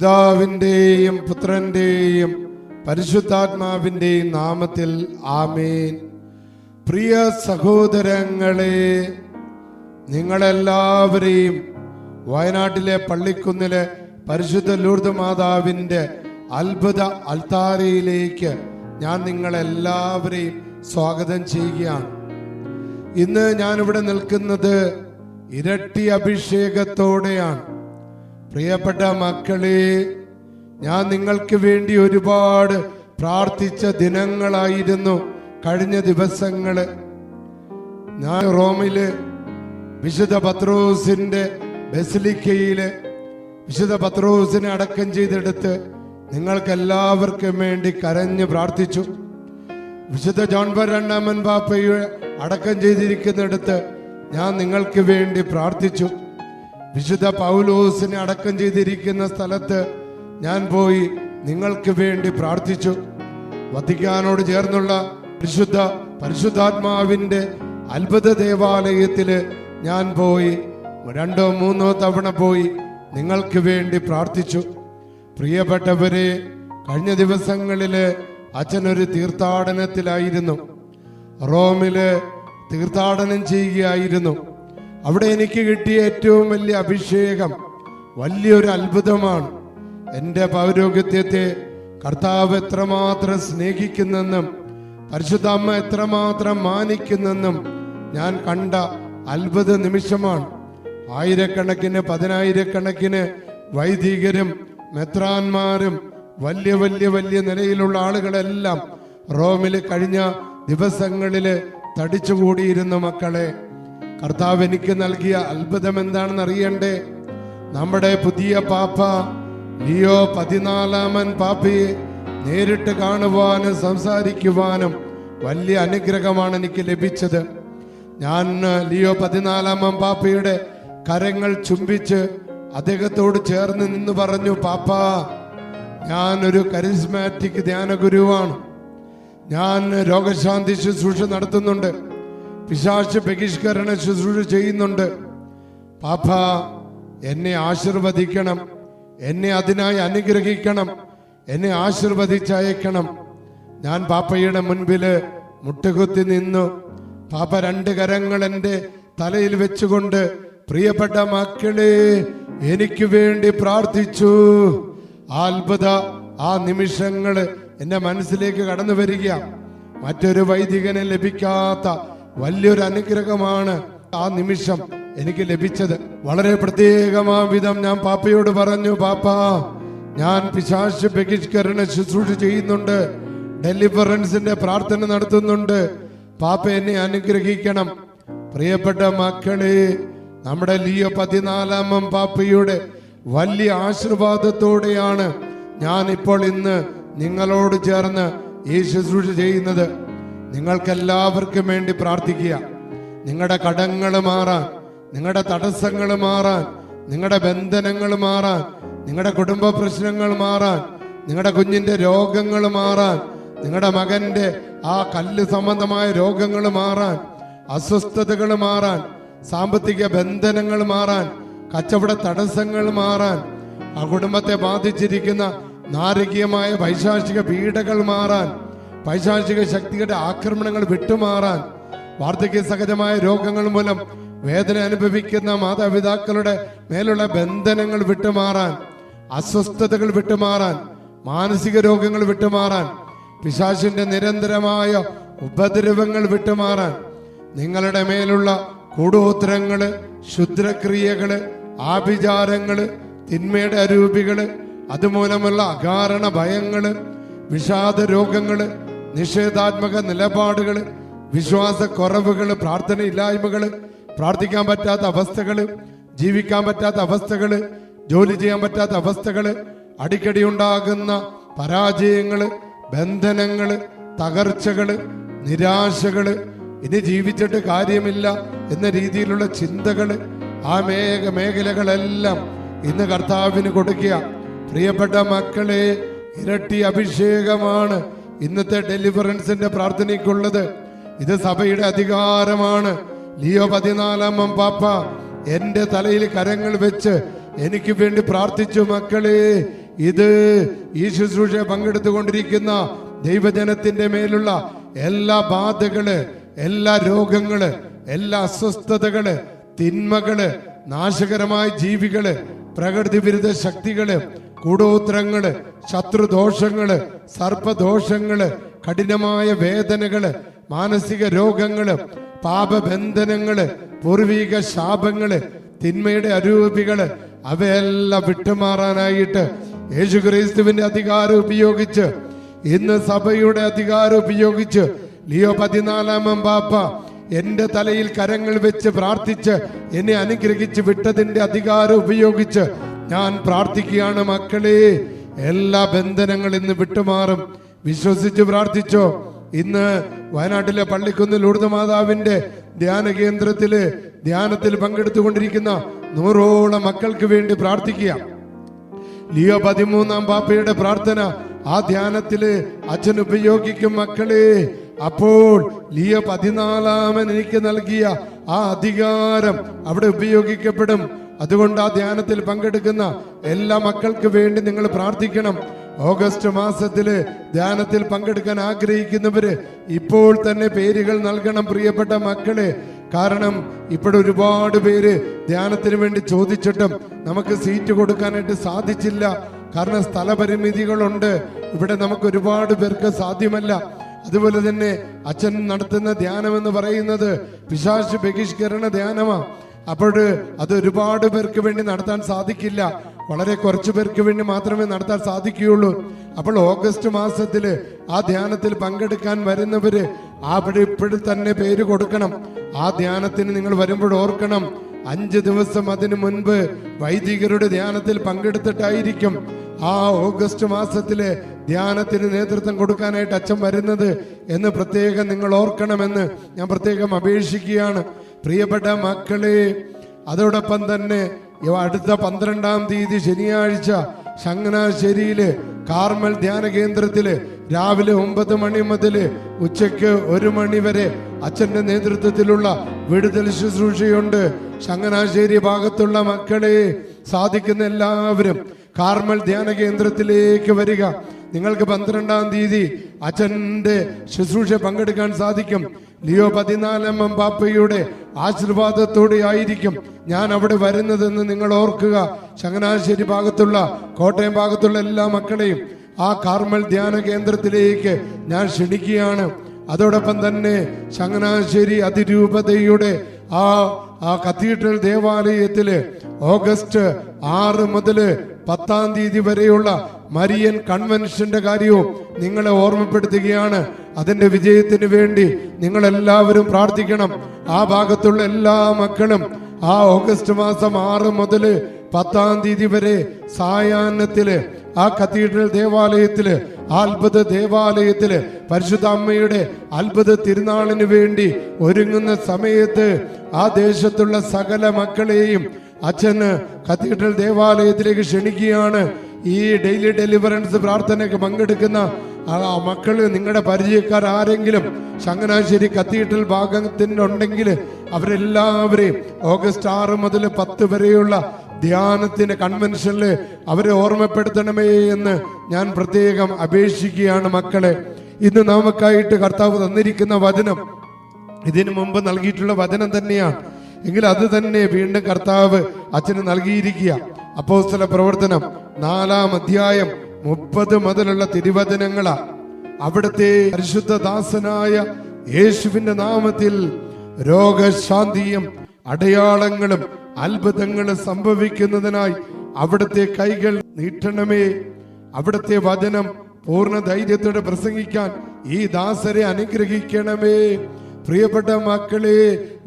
പിതാവിന്റെയും പുത്രന്റെയും പരിശുദ്ധാത്മാവിന്റെയും നാമത്തിൽ ആമേൻ. പ്രിയ സഹോദരങ്ങളെ നിങ്ങളെല്ലാവരെയും വയനാട്ടിലെ പള്ളിക്കുന്നിലെ പരിശുദ്ധ ലൂർദ് മാതാവിന്റെ അത്ഭുത അൽത്താരയിലേക്ക് ഞാൻ നിങ്ങളെല്ലാവരെയും സ്വാഗതം ചെയ്യുകയാണ്. ഇന്ന് ഞാനിവിടെ നിൽക്കുന്നത് ഇരട്ടി അഭിഷേകത്തോടെയാണ്. പ്രിയപ്പെട്ട മക്കളെ ഞാൻ നിങ്ങൾക്ക് വേണ്ടി ഒരുപാട് പ്രാർത്ഥിച്ച ദിനങ്ങളായിരുന്നു കഴിഞ്ഞ ദിവസങ്ങൾ. ഞാൻ റോമിൽ വിശുദ്ധ പത്രോസിന്റെ ബസിലിക്കയിൽ വിശുദ്ധ പത്രോസിനെ അടക്കം ചെയ്തെടുത്ത് നിങ്ങൾക്ക് എല്ലാവർക്കും വേണ്ടി കരഞ്ഞ് പ്രാർത്ഥിച്ചു. വിശുദ്ധ ജോൺ ബർ രണ്ടാമൻ പാപ്പയെ അടക്കം ചെയ്തിരിക്കുന്നിടത്ത് ഞാൻ നിങ്ങൾക്ക് വേണ്ടി പ്രാർത്ഥിച്ചു. വിശുദ്ധ പൗലോസിനെ അടക്കം ചെയ്തിരിക്കുന്ന സ്ഥലത്ത് ഞാൻ പോയി നിങ്ങൾക്ക് വേണ്ടി പ്രാർത്ഥിച്ചു. വത്തിക്കാനോട് ചേർന്നുള്ള വിശുദ്ധ പരിശുദ്ധാത്മാവിന്റെ അത്ഭുത ദേവാലയത്തിൽ ഞാൻ പോയി. രണ്ടോ മൂന്നോ തവണ പോയി നിങ്ങൾക്ക് വേണ്ടി പ്രാർത്ഥിച്ചു. പ്രിയപ്പെട്ടവരെ കഴിഞ്ഞ ദിവസങ്ങളിൽ അച്ഛനൊരു തീർത്ഥാടനത്തിലായിരുന്നു. റോമിൽ തീർത്ഥാടനം ചെയ്യുകയായിരുന്നു. അവിടെ എനിക്ക് കിട്ടിയ ഏറ്റവും വലിയ അഭിഷേകം വലിയൊരു അത്ഭുതമാണ്. എന്റെ പൗരോഗ്യത്തെ കർത്താവ് എത്രമാത്രം സ്നേഹിക്കുന്നെന്നും പരിശുദ്ധ അമ്മ എത്രമാത്രം മാനിക്കുന്നെന്നും ഞാൻ കണ്ട അത്ഭുത നിമിഷമാണ്. ആയിരക്കണക്കിന് പതിനായിരക്കണക്കിന് വൈദികരും മെത്രാന്മാരും വലിയ വലിയ വലിയ നിലയിലുള്ള ആളുകളെല്ലാം റോമിൽ കഴിഞ്ഞ ദിവസങ്ങളിൽ തടിച്ചുകൂടിയിരുന്ന മക്കളെ കർത്താവ് എനിക്ക് നൽകിയ അത്ഭുതം എന്താണെന്ന് അറിയണ്ടേ? നമ്മുടെ പുതിയ പാപ്പ ലിയോ പതിനാലാമൻ പാപ്പയെ നേരിട്ട് കാണുവാനും സംസാരിക്കുവാനും വലിയ അനുഗ്രഹമാണ് എനിക്ക് ലഭിച്ചത്. ഞാൻ ലിയോ പതിനാലാമൻ പാപ്പയുടെ കരങ്ങൾ ചുംബിച്ച് അദ്ദേഹത്തോട് ചേർന്ന് നിന്ന് പറഞ്ഞു പാപ്പ ഞാൻ ഒരു കരിസ്മാറ്റിക് ധ്യാന ഗുരുവാണ് ഞാൻ രോഗശാന്തി ശുശ്രൂഷ നടത്തുന്നുണ്ട്. പിശാച് ബഹിഷ്കരണ ശുശ്രൂഷ ചെയ്യുന്നുണ്ട്. പാപ്പ എന്നെ ആശീർവദിക്കണം. എന്നെ അതിനായി അനുഗ്രഹിക്കണം. എന്നെ ആശീർവദിച്ചയക്കണം. ഞാൻ പാപ്പയുടെ മുൻപിൽ മുട്ടുകുത്തി നിന്നു. പാപ്പ രണ്ട് കരങ്ങൾ എന്റെ തലയിൽ വെച്ചുകൊണ്ട് പ്രിയപ്പെട്ട മക്കളെ എനിക്ക് വേണ്ടി പ്രാർത്ഥിച്ചു. അത്ഭുത ആ നിമിഷങ്ങൾ എന്റെ മനസ്സിലേക്ക് കടന്നു വരിക. മറ്റൊരു വൈദികന് ലഭിക്കാത്ത വലിയൊരു അനുഗ്രഹമാണ് ആ നിമിഷം എനിക്ക് ലഭിച്ചത്. വളരെ പ്രത്യേകമാ വിധം ഞാൻ പാപ്പയോട് പറഞ്ഞു പാപ്പ ഞാൻ പിശാശ് ബഹിഷ്കരണ ശുശ്രൂഷ ചെയ്യുന്നുണ്ട്. ഡെലിവറൻസിന്റെ പ്രാർത്ഥന നടത്തുന്നുണ്ട്. പാപ്പ എന്നെ അനുഗ്രഹിക്കണം. പ്രിയപ്പെട്ട മക്കളെ നമ്മുടെ ലിയോ പതിനാലാമം പാപ്പയുടെ വലിയ ആശീർവാദത്തോടെയാണ് ഞാൻ ഇപ്പോൾ ഇന്ന് നിങ്ങളോട് ചേർന്ന് ഈ ശുശ്രൂഷ ചെയ്യുന്നത്. നിങ്ങൾക്കെല്ലാവർക്കും വേണ്ടി പ്രാർത്ഥിക്കുക. നിങ്ങളുടെ കടങ്ങൾ മാറാൻ നിങ്ങളുടെ തടസ്സങ്ങൾ മാറാൻ നിങ്ങളുടെ ബന്ധനങ്ങൾ മാറാൻ നിങ്ങളുടെ കുടുംബ പ്രശ്നങ്ങൾ മാറാൻ നിങ്ങളുടെ കുഞ്ഞിന്റെ രോഗങ്ങൾ മാറാൻ നിങ്ങളുടെ മകന്റെ ആ കല്ല് സംബന്ധമായ രോഗങ്ങൾ മാറാൻ അസ്വസ്ഥതകൾ മാറാൻ സാമ്പത്തിക ബന്ധനങ്ങൾ മാറാൻ കച്ചവട തടസ്സങ്ങൾ മാറാൻ ആ കുടുംബത്തെ ബാധിച്ചിരിക്കുന്ന നാരകീയമായ വൈശാഷിക പീഡകൾ മാറാൻ പൈശാചിക ശക്തിയുടെ ആക്രമണങ്ങൾ വിട്ടുമാറാൻ വാർദ്ധക്യ സഹജമായ രോഗങ്ങൾ മൂലം വേദന അനുഭവിക്കുന്ന മാതാപിതാക്കളുടെ മേലുള്ള ബന്ധനങ്ങൾ വിട്ടുമാറാൻ അസ്വസ്ഥതകൾ വിട്ടുമാറാൻ മാനസിക രോഗങ്ങൾ വിട്ടുമാറാൻ പിശാശിന്റെ നിരന്തരമായ ഉപദ്രവങ്ങൾ വിട്ടുമാറാൻ നിങ്ങളുടെ മേലുള്ള കൂടോത്തരങ്ങൾ ക്ഷുദ്രക്രിയകൾ ആഭിചാരങ്ങൾ തിന്മയുടെ അരൂപികൾ അതുമൂലമുള്ള അകാരണ ഭയങ്ങൾ വിഷാദ രോഗങ്ങൾ നിഷേധാത്മക നിലപാടുകൾ വിശ്വാസ കുറവുകൾ പ്രാർത്ഥനയില്ലായ്മകൾ പ്രാർത്ഥിക്കാൻ പറ്റാത്ത അവസ്ഥകൾ ജീവിക്കാൻ പറ്റാത്ത അവസ്ഥകൾ ജോലി ചെയ്യാൻ പറ്റാത്ത അവസ്ഥകൾ അടിക്കടി ഉണ്ടാകുന്ന പരാജയങ്ങൾ ബന്ധനങ്ങൾ തകർച്ചകൾ നിരാശകൾ ഇനി ജീവിച്ചിട്ട് കാര്യമില്ല എന്ന രീതിയിലുള്ള ചിന്തകൾ ആ മേഘ മേഖലകളെല്ലാം ഇന്ന് കർത്താവിന് കൊടുക്കുക. പ്രിയപ്പെട്ട മക്കളെ ഇരട്ടി അഭിഷേകമാണ്. ഇന്നത്തെ ഡെലിവറൻസിന്റെ പ്രാർത്ഥനയ്ക്കുള്ളത്. ഇത് സഭയുടെ അധികാരമാണ്. ലിയോ പതിനാലാമം പാപ്പ എന്റെ തലയിൽ കരങ്ങൾ വെച്ച് എനിക്ക് വേണ്ടി പ്രാർത്ഥിച്ചു മക്കളെ ഇത് ഈ ശുശ്രൂഷ പങ്കെടുത്തുകൊണ്ടിരിക്കുന്ന ദൈവജനത്തിന്റെ മേലുള്ള എല്ലാ ബാധകൾ എല്ലാ രോഗങ്ങൾ എല്ലാ അസ്വസ്ഥതകൾ തിന്മകൾ നാശകരമായ ജീവികൾ പ്രകൃതി വിരുദ്ധ ശക്തികൾ കൂടോത്രങ്ങൾ ശത്രുദോഷങ്ങൾ സർപ്പദോഷങ്ങൾ കഠിനമായ വേദനകൾ മാനസിക രോഗങ്ങൾ പാപബന്ധനങ്ങൾ പൂർവീക ശാപങ്ങൾ തിന്മയുടെ അരൂപികൾ അവയെല്ലാം വിട്ടുമാറാനായിട്ട് യേശു ക്രൈസ്തുവിന്റെ അധികാരം ഉപയോഗിച്ച് ഇന്ന് സഭയുടെ അധികാരം ഉപയോഗിച്ച് ലിയോ പതിനാലാമം പാപ്പ എന്റെ തലയിൽ കരങ്ങൾ വെച്ച് പ്രാർത്ഥിച്ച് എന്നെ അനുഗ്രഹിച്ച് വിട്ടതിന്റെ അധികാരം ഉപയോഗിച്ച് ഞാൻ പ്രാർത്ഥിക്കുകയാണ് മക്കളെ. എല്ലാ ബന്ധനങ്ങളും ഇന്ന് വിട്ടുമാറും. വിശ്വസിച്ച് പ്രാർത്ഥിച്ചോ. ഇന്ന് വയനാട്ടിലെ പള്ളിക്കുന്ന് ലൂർദ് മാതാവിന്റെ ധ്യാന കേന്ദ്രത്തിൽ ധ്യാനത്തിൽ പങ്കെടുത്തുകൊണ്ടിരിക്കുന്ന നൂറോളം മക്കൾക്ക് വേണ്ടി പ്രാർത്ഥിക്കുക. ലിയോ പതിമൂന്നാം പാപ്പയുടെ പ്രാർത്ഥന ആ ധ്യാനത്തിൽ അച്ഛൻ ഉപയോഗിക്കും മക്കളെ. അപ്പോൾ ലിയോ പതിനാലാമൻ എനിക്ക് നൽകിയ ആ അധികാരം അവിടെ ഉപയോഗിക്കപ്പെടും. അതുകൊണ്ട് ആ ധ്യാനത്തിൽ പങ്കെടുക്കുന്ന എല്ലാ മക്കൾക്ക് വേണ്ടി നിങ്ങൾ പ്രാർത്ഥിക്കണം. ഓഗസ്റ്റ് മാസത്തിൽ ധ്യാനത്തിൽ പങ്കെടുക്കാൻ ആഗ്രഹിക്കുന്നവര് ഇപ്പോൾ തന്നെ പേരുകൾ നൽകണം പ്രിയപ്പെട്ട മക്കളെ. കാരണം ഇപ്പോഴും ഒരുപാട് പേര് ധ്യാനത്തിന് വേണ്ടി ചോദിച്ചിട്ടും നമുക്ക് സീറ്റ് കൊടുക്കാനായിട്ട് സാധിച്ചില്ല. കാരണം സ്ഥലപരിമിതികളുണ്ട്. ഇവിടെ നമുക്ക് ഒരുപാട് പേർക്ക് സാധ്യമല്ല. അതുപോലെ തന്നെ അച്ഛൻ നടത്തുന്ന ധ്യാനം എന്ന് പറയുന്നത് പിശാശ് ബഹിഷ്കരണ ധ്യാനമാണ് അപ്പോൾ അത് ഒരുപാട് പേർക്ക് വേണ്ടി നടത്താൻ സാധിക്കില്ല. വളരെ കുറച്ചു പേർക്ക് വേണ്ടി മാത്രമേ നടത്താൻ സാധിക്കുകയുള്ളൂ. അപ്പോൾ ഓഗസ്റ്റ് മാസത്തിൽ ആ ധ്യാനത്തിൽ പങ്കെടുക്കാൻ വരുന്നവര് അവിടെ ഇപ്പോഴും തന്നെ പേര് കൊടുക്കണം. ആ ധ്യാനത്തിന് നിങ്ങൾ വരുമ്പോൾ ഓർക്കണം അഞ്ച് ദിവസം അതിനു മുൻപ് വൈദികരുടെ ധ്യാനത്തിൽ പങ്കെടുത്തിട്ടായിരിക്കും ആ ഓഗസ്റ്റ് മാസത്തിലെ ധ്യാനത്തിന് നേതൃത്വം കൊടുക്കാനായിട്ട് അച്ഛൻ വരുന്നത് എന്ന് പ്രത്യേകം നിങ്ങൾ ഓർക്കണമെന്ന് ഞാൻ പ്രത്യേകം അപേക്ഷിക്കുകയാണ്. പ്രിയപ്പെട്ട മക്കളെ അതോടൊപ്പം തന്നെ അടുത്ത പന്ത്രണ്ടാം തീയതി ശനിയാഴ്ച ചങ്ങനാശ്ശേരിയിൽ കാർമൽ ധ്യാന കേന്ദ്രത്തിൽ രാവിലെ ഒമ്പത് മണി മുതൽ ഉച്ചയ്ക്ക് ഒരു മണി വരെ അച്ഛന്റെ നേതൃത്വത്തിലുള്ള വിടുതൽ ശുശ്രൂഷയുണ്ട്. ചങ്ങനാശ്ശേരി ഭാഗത്തുള്ള മക്കളെ സാധിക്കുന്ന എല്ലാവരും കാർമൽ ധ്യാന കേന്ദ്രത്തിലേക്ക് വരിക. നിങ്ങൾക്ക് പന്ത്രണ്ടാം തീയതി അച്ഛന്റെ ശുശ്രൂഷ പങ്കെടുക്കാൻ സാധിക്കും. ലിയോ പതിനാലാം പാപ്പയുടെ ആശീർവാദത്തോടെ ആയിരിക്കും ഞാൻ അവിടെ വരുന്നതെന്ന് നിങ്ങൾ ഓർക്കുക. ചങ്ങനാശ്ശേരി ഭാഗത്തുള്ള കോട്ടയം ഭാഗത്തുള്ള എല്ലാ മക്കളെയും ആ കാർമൽ ധ്യാന കേന്ദ്രത്തിലേക്ക് ഞാൻ ക്ഷണിക്കുകയാണ്. അതോടൊപ്പം തന്നെ ചങ്ങനാശ്ശേരി അതിരൂപതയുടെ ആ ആ കത്തീഡ്രൽ ദേവാലയത്തിൽ ഓഗസ്റ്റ് ആറ് മുതൽ പത്താം തീയതി വരെയുള്ള മരിയൻ കൺവെൻഷന്റെ കാര്യവും നിങ്ങളെ ഓർമ്മപ്പെടുത്തുകയാണ്. അതിന്റെ വിജയത്തിന് വേണ്ടി നിങ്ങൾ എല്ലാവരും പ്രാർത്ഥിക്കണം. ആ ഭാഗത്തുള്ള എല്ലാ മക്കളും ആ ഓഗസ്റ്റ് മാസം ആറ് മുതൽ പത്താം തീയതി വരെ സായാഹ്നത്തിൽ ആ കത്തീഡ്രൽ ദേവാലയത്തിൽ അത്ഭുത ദേവാലയത്തിൽ പരിശുദ്ധ അമ്മയുടെ അത്ഭുത തിരുനാളിന് വേണ്ടി ഒരുങ്ങുന്ന സമയത്ത് ആ ദേശത്തുള്ള സകല മക്കളെയും അച്ഛന് കത്തീഡ്രൽ ദേവാലയത്തിലേക്ക് ക്ഷണിക്കുകയാണ്. ഈ ഡെയിലി ഡെലിവറൻസ് പ്രാർത്ഥനയ്ക്ക് പങ്കെടുക്കുന്ന മക്കൾ നിങ്ങളുടെ പരിചയക്കാർ ആരെങ്കിലും ചങ്ങനാശ്ശേരി കത്തീഡ്രൽ ഭാഗത്തിനുണ്ടെങ്കിൽ അവരെല്ലാവരെയും ഓഗസ്റ്റ് ആറ് മുതൽ പത്ത് വരെയുള്ള ധ്യാനത്തിന്റെ കൺവെൻഷനിൽ അവരെ ഓർമ്മപ്പെടുത്തണമേ എന്ന് ഞാൻ പ്രത്യേകം അപേക്ഷിക്കുകയാണ് മക്കളെ. ഇന്ന് നമുക്കായിട്ട് കർത്താവ് തന്നിരിക്കുന്ന വചനം ഇതിനു മുമ്പ് നൽകിയിട്ടുള്ള വചനം തന്നെയാണ്. എങ്കിൽ അത് തന്നെ വീണ്ടും കർത്താവ് അച്ഛന് നൽകിയിരിക്കുക. അപ്പോസ്തല പ്രവർത്തനം നാലാം അധ്യായം മുപ്പത് മുതലുള്ള തിരുവചനങ്ങളാ. അവിടുത്തെ പരിശുദ്ധ ദാസനായ യേശുവിന്റെ നാമത്തിൽ രോഗശാന്തിയും അടയാളങ്ങളും അത്ഭുതങ്ങളും സംഭവിക്കുന്നതിനായി അവിടുത്തെ കൈകൾ നീട്ടണമേ. അവിടുത്തെ വചനം പൂർണ ധൈര്യത്തോടെ പ്രസംഗിക്കാൻ ഈ ദാസരെ അനുഗ്രഹിക്കണമേ. പ്രിയപ്പെട്ട മക്കളെ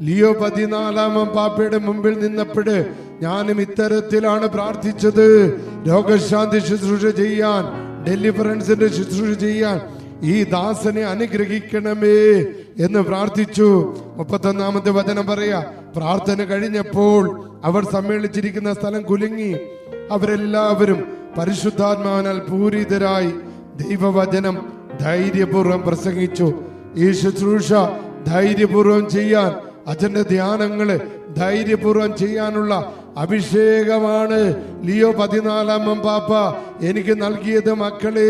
ലിയോ പതിനാലാമം പാപ്പയുടെ മുമ്പിൽ നിന്നപ്പോഴ് ഞാനും ഇത്തരത്തിലാണ് പ്രാർത്ഥിച്ചത്. രോഗശാന്തി ശുശ്രൂഷ ചെയ്യാൻ ഡെലിവറൻസിന്റെ ശുശ്രൂഷ ചെയ്യാൻ ഈ ദാസനെ അനുഗ്രഹിക്കണമേ എന്ന് പ്രാർത്ഥിച്ചു. മുപ്പത്തൊന്നാമത്തെ വചനം പറയാ പ്രാർത്ഥന കഴിഞ്ഞപ്പോൾ അവർ സമ്മേളിച്ചിരിക്കുന്ന സ്ഥലം കുലുങ്ങി. അവരെല്ലാവരും പരിശുദ്ധാത്മാവിനാൽ പൂരിതരായി ദൈവവചനം ധൈര്യപൂർവം പ്രസംഗിച്ചു. ഈ ശുശ്രൂഷ ധൈര്യപൂർവം ചെയ്യാൻ അച്ഛന്റെ ധ്യാനങ്ങൾ ധൈര്യപൂർവം ചെയ്യാനുള്ള അഭിഷേകമാണ്. ലിയോ പതിനാലാമൻ പാപ്പ എനിക്ക് നൽകിയത് മക്കളെ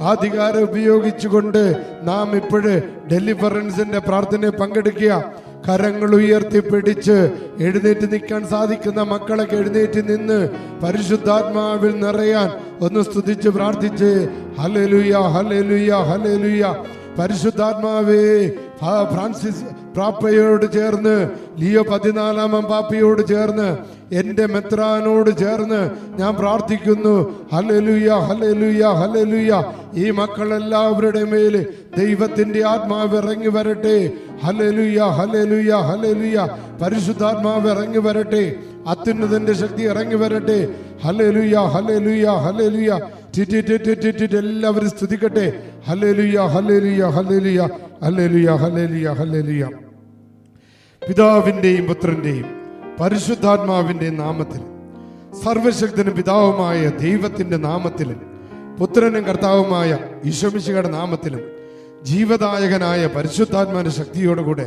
അധികാരം ഉപയോഗിച്ചുകൊണ്ട് നാം ഇപ്പോഴ് ഡെലിവറൻസിന്റെ പ്രാർത്ഥനയെ പങ്കെടുക്കുക. കരങ്ങൾ ഉയർത്തി പിടിച്ച് എഴുന്നേറ്റ് നിൽക്കാൻ സാധിക്കുന്ന മക്കളൊക്കെ എഴുന്നേറ്റ് നിന്ന് പരിശുദ്ധാത്മാവിൽ നിറയാൻ ഒന്ന് സ്തുതിച്ച് പ്രാർത്ഥിച്ച് ഹലലുയ ഹലലുയ ഹലലുയ പരിശുദ്ധാത്മാവേ ഫ്രാൻസിസ് പാപ്പയോട് ചേർന്ന് ലിയോ പതിനാലാമൻ പാപ്പയോട് ചേർന്ന് എന്റെ മെത്രാനോട് ചേർന്ന് ഞാൻ പ്രാർത്ഥിക്കുന്നു. ഹലലുയ ഹലലുയ ഹലലുയ ഈ മക്കളെല്ലാവരുടെ മേൽ ദൈവത്തിന്റെ ആത്മാവ് ഇറങ്ങി വരട്ടെ. ഹലലുയ ഹലലുയ ഹലലുയ പരിശുദ്ധാത്മാവ് ഇറങ്ങി വരട്ടെ. അത്യുന്നതന്റെ ശക്തി ഇറങ്ങി വരട്ടെ. ഹലലുയ ഹലലുയ ഹലലുയ എല്ലാവരും സ്തുതിക്കട്ടെ. ഹലലുയ ഹലലുയ ഹലലുയ ഹലലുയ ഹലേലിയ ഹലേലിയ പിതാവിന്റെയും പുത്രന്റെയും പരിശുദ്ധാത്മാവിന്റെയും നാമത്തിൽ സർവശക്തനും പിതാവുമായ ദൈവത്തിന്റെ നാമത്തിലും പുത്രനും കർത്താവുമായ ഈശോമിശിയുടെ നാമത്തിലും ജീവദായകനായ പരിശുദ്ധാത്മാവിന്റെ ശക്തിയോടുകൂടെ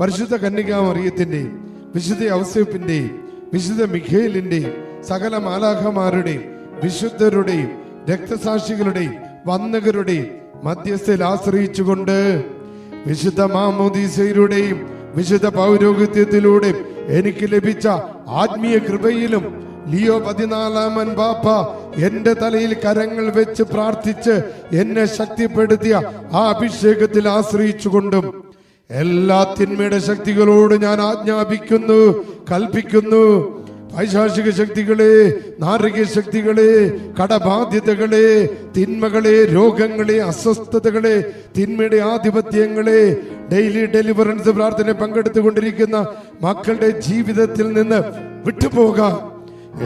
പരിശുദ്ധ കന്യകാമറിയത്തിന്റെയും വിശുദ്ധ ഔസേപ്പിന്റെയും വിശുദ്ധ മിഖേലിന്റെയും സകല മാലാഖമാരുടെയും വിശുദ്ധരുടെയും രക്തസാക്ഷികളുടെയും വന്നകരുടെയും മധ്യസ്ഥയിൽ ആശ്രയിച്ചുകൊണ്ട് വിശുദ്ധ മാമോദീസയിലൂടെയും വിശുദ്ധ പൗരോഹിത്യത്തിലൂടെയും എനിക്ക് ലഭിച്ച ആത്മീയ കൃപയിലും ലിയോ പതിനാലാമൻ ബാപ്പ എന്റെ തലയിൽ കരങ്ങൾ വെച്ച് പ്രാർത്ഥിച്ച് എന്നെ ശക്തിപ്പെടുത്തിയ ആ അഭിഷേകത്തിൽ ആശ്രയിച്ചുകൊണ്ടും എല്ലാ തിന്മയുടെ ശക്തികളോട് ഞാൻ ആജ്ഞാപിക്കുന്നു കൽപ്പിക്കുന്നു. പൈശാചിക ശക്തികളെ നാരക ശക്തികളെ കടബാധ്യതകളെ തിന്മകളെ രോഗങ്ങളെ അസ്വസ്ഥതകളെ തിന്മയുടെ ആധിപത്യങ്ങളെ ഡെയിലി ഡെലിവറൻസ് പ്രാർത്ഥന പങ്കെടുത്തുകൊണ്ടിരിക്കുന്ന മക്കളുടെ ജീവിതത്തിൽ നിന്ന് വിട്ടുപോകാം.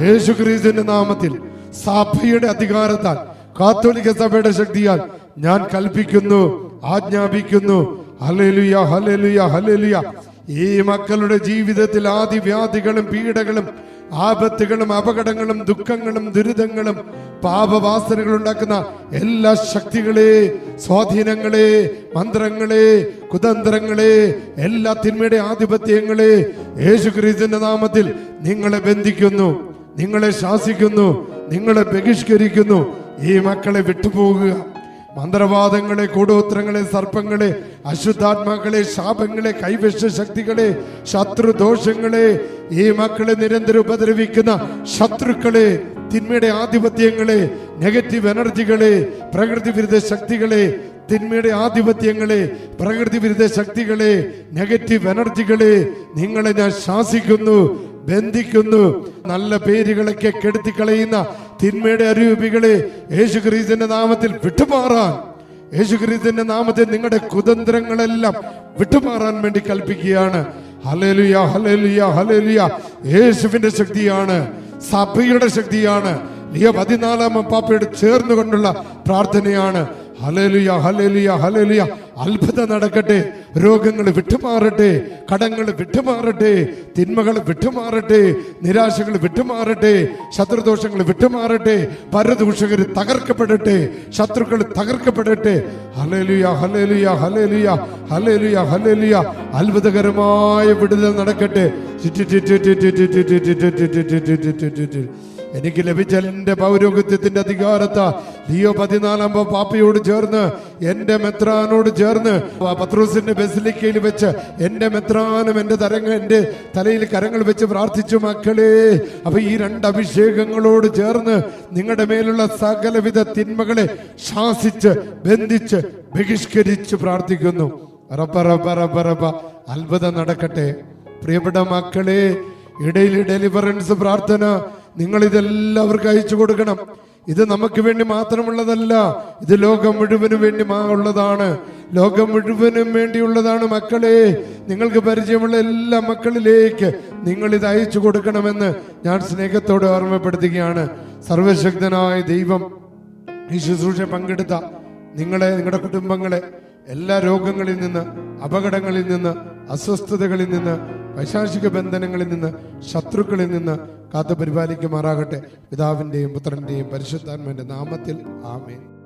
യേശുക്രീസ്തുവിന്റെ നാമത്തിൽ സഭയുടെ അധികാരത്താൽ കാത്തോലിക സഭയുടെ ശക്തിയാൽ ഞാൻ കൽപ്പിക്കുന്നു ആജ്ഞാപിക്കുന്നു. ഹല്ലേലൂയ ഹല്ലേലൂയ ഹല്ലേലൂയ. ഈ മക്കളുടെ ജീവിതത്തിൽ ആദിവ്യാധികളും പീഡകളും ആപത്തുകളും അപകടങ്ങളും ദുഃഖങ്ങളും ദുരിതങ്ങളും പാപവാസനകൾ ഉണ്ടാക്കുന്ന എല്ലാ ശക്തികളെ സ്വാധീനങ്ങളെ മന്ത്രങ്ങളെ കുതന്ത്രങ്ങളെ എല്ലാ തിന്മയുടെ ആധിപത്യങ്ങളെ യേശുക്രിസ്തുവിന്റെ നാമത്തിൽ നിങ്ങളെ ബന്ധിക്കുന്നു നിങ്ങളെ ശാസിക്കുന്നു നിങ്ങളെ ബഹിഷ്കരിക്കുന്നു. ഈ മക്കളെ വിട്ടുപോകുക. മന്ത്രവാദങ്ങളെ കൂടോത്രങ്ങളെ സർപ്പങ്ങളെ അശുദ്ധാത്മാക്കളെ ശാപങ്ങളെ കൈവശ ശക്തികളെ ശത്രുദോഷങ്ങളെ ഈ മക്കളെ നിരന്തരം ഉപദ്രവിക്കുന്ന ശത്രുക്കളെ തിന്മയുടെ ആധിപത്യങ്ങളെ നെഗറ്റീവ് എനർജികളെ പ്രകൃതി വിരുദ്ധ ശക്തികളെ തിന്മയുടെ ആധിപത്യങ്ങളെ പ്രകൃതി വിരുദ്ധ ശക്തികളെ നെഗറ്റീവ് എനർജികളെ നിങ്ങളെ ഞാൻ ശാസിക്കുന്നു. ബന്ധിക്കുന്നു. നല്ല പേരുകളൊക്കെ കെടുത്തി കളയുന്ന തിന്മയുടെ അരൂപികളെ ക്രീസിന്റെ നാമത്തിൽ വിട്ടുമാറാൻ യേശുക്രീസ്തുവിന്റെ നാമത്തിൽ നിങ്ങളുടെ കുതന്ത്രങ്ങളെല്ലാം വിട്ടുമാറാൻ വേണ്ടി കൽപ്പിക്കുകയാണ്. ഹലേലുയ ഹലേലുയ ഹലേലുയ യേശുവിന്റെ ശക്തിയാണ് സഭയുടെ ശക്തിയാണ്. ലിയ പതിനാലാമ പാപ്പയോട് ചേർന്നുകൊണ്ടുള്ള പ്രാർത്ഥനയാണ്. ഹലേലുയ ഹലേലുയ ഹലേലുയ അത്ഭുതം നടക്കട്ടെ രോഗങ്ങൾ വിട്ടുമാറട്ടെ കടങ്ങൾ വിട്ടുമാറട്ടെ തിന്മകൾ വിട്ടുമാറട്ടെ നിരാശകൾ വിട്ടുമാറട്ടെ ശത്രുദോഷങ്ങൾ വിട്ടുമാറട്ടെ പരദൂഷകർ തകർക്കപ്പെടട്ടെ ശത്രുക്കൾ തകർക്കപ്പെടട്ടെ ഹലേലുയ ഹലേലുയ ഹലേലുയ ഹലേലുയ ഹലേലുയ അത്ഭുതകരമായ വിടുതൽ നടക്കട്ടെ എനിക്ക് ലഭിച്ച എന്റെ പൗരോഗത്യത്തിന്റെ അധികാരത്ത. ലിയോ പതിനാലാം പാപ്പയോട് ചേർന്ന് എന്റെ മെത്രാനോട് ചേർന്ന് പത്രൂസിന്റെ ബസിലിക്കയിൽ വെച്ച് എന്റെ മെത്രാനും എന്റെ തരങ്ങൾ എന്റെ തലയിൽ കരങ്ങൾ വെച്ച് പ്രാർത്ഥിച്ചു മക്കളെ അപ്പൊ ഈ രണ്ട് അഭിഷേകങ്ങളോട് ചേർന്ന് നിങ്ങളുടെ മേലുള്ള സകലവിധ തിന്മകളെ ശാസിച്ച് ബന്ധിച്ച് ബഹിഷ്കരിച്ച് പ്രാർത്ഥിക്കുന്നു. അത്ഭുതം നടക്കട്ടെ. പ്രിയപ്പെട്ട മക്കളെ ഇടയിൽ ഡെലിവറൻസ് പ്രാർത്ഥന നിങ്ങൾ ഇതെല്ലാവർക്കും അയച്ചു കൊടുക്കണം. ഇത് നമുക്ക് വേണ്ടി മാത്രമുള്ളതല്ല ഇത് ലോകം മുഴുവനും വേണ്ടി ഉള്ളതാണ്. ലോകം മുഴുവനും വേണ്ടിയുള്ളതാണ് മക്കളെ. നിങ്ങൾക്ക് പരിചയമുള്ള എല്ലാ മക്കളിലേക്ക് നിങ്ങൾ ഇത് അയച്ചു കൊടുക്കണമെന്ന് ഞാൻ സ്നേഹത്തോടെ ഓർമ്മപ്പെടുത്തുകയാണ്. സർവശക്തനായ ദൈവം ഈ ശുശ്രൂഷ പങ്കെടുത്ത നിങ്ങളെ നിങ്ങളുടെ കുടുംബങ്ങളെ എല്ലാ രോഗങ്ങളിൽ നിന്ന് അപകടങ്ങളിൽ നിന്ന് അസ്വസ്ഥതകളിൽ നിന്ന് വൈശാഷിക ബന്ധനങ്ങളിൽ നിന്ന് ശത്രുക്കളിൽ നിന്ന് കാത്തു പരിപാലിക്കുമാറാകട്ടെ പിതാവിന്റെയും പുത്രന്റെയും പരിശുദ്ധാത്മന്റെ നാമത്തിൽ ആമേൻ.